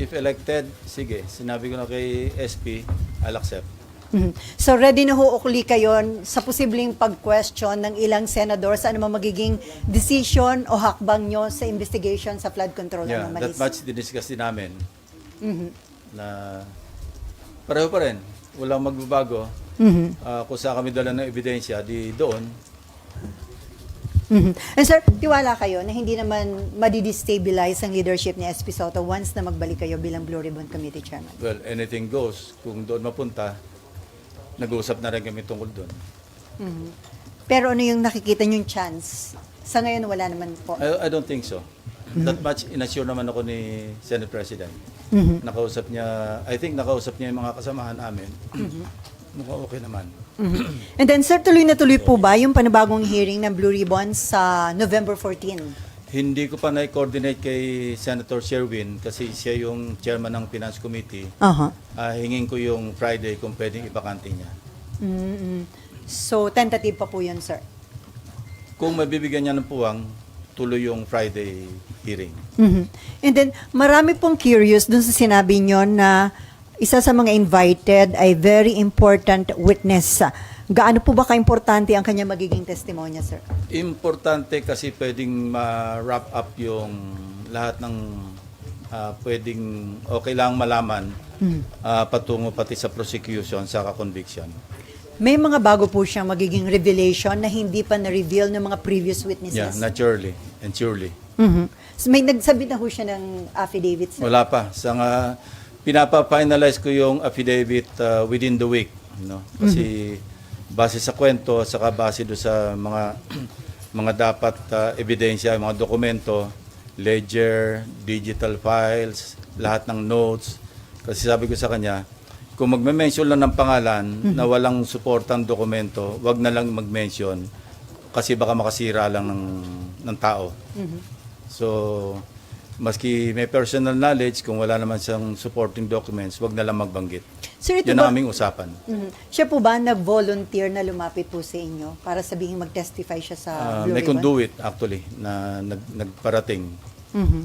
If elected, sige. Sinabi ko na kay SP, I'll accept. Mhm. So ready na ho ukli kayo sa posibleng pag-question ng ilang senador sa man magiging decision o hakbang nyo sa investigation sa flood control Yeah, ng that Malis. much diniscuss din namin Mhm. na pareho pa rin. Walang magbabago. Mhm. Ah, kung saan kami dala ng ebidensya, di doon. Mhm. And sir, tiwala kayo na hindi naman madidestabilize ang leadership ni SP Soto once na magbalik kayo bilang Blue Ribbon Committee Chairman. Well, anything goes. Kung doon mapunta, nag-uusap na rin kami tungkol doon. Mhm. Pero ano yung nakikita nyong chance? Sa ngayon, wala naman po. I, I don't think so. That much inassure naman ako ni Senate President. Mhm. Nakausap niya, I think nakausap niya yung mga kasamahan namin. Mukhang okay naman. Mhm. And then sir, tuloy na tuloy po ba yung panibagong hearing ng Blue Ribbon sa November 14? Hindi ko pa na-coordinate kay Senator Sherwin kasi siya yung chairman ng Finance Committee. Aha. Ah, hingin ko yung Friday kung pwedeng ipakante niya. mm So, tentative pa po yun, sir. Kung mabibigyan niya ng puwang, tuloy yung Friday hearing. Mhm. And then, marami pong curious dun sa sinabi nyo na isa sa mga invited ay very important witness. Gaano po ba ka-importante ang kanya magiging testimonya, sir? Importante kasi pwedeng ma-wrap up yung lahat ng ah, pwedeng o kailangang malaman Mhm. ah, patungo pati sa prosecution sa conviction. May mga bago po siyang magiging revelation na hindi pa na-reveal ng mga previous Yeah, witnesses. naturally and surely. Mhm. So, may nagsabi na ho siya ng affidavit, sir? Wala pa. Sa nga, pinapa-finalize ko yung affidavit uh, within the week. No? Kasi base sa kwento, saka base do sa mga mga dapat uh, ebidensya, mga dokumento, ledger, digital files, lahat ng notes. Kasi sabi ko sa kanya, kung magme-mention lang ng pangalan na walang suportang dokumento, wag na lang mag-mention kasi baka makasira lang ng, ng tao. So, maski may personal knowledge, kung wala naman siyang supporting documents, wag na lang magbanggit. Sir, ito Yan ba, ang aming usapan. Mhm. Siya po ba nag-volunteer na lumapit po sa inyo para sabihin mag-testify siya sa Uh, Blue may Ribbon? conduit actually na nag, nagparating. Mhm.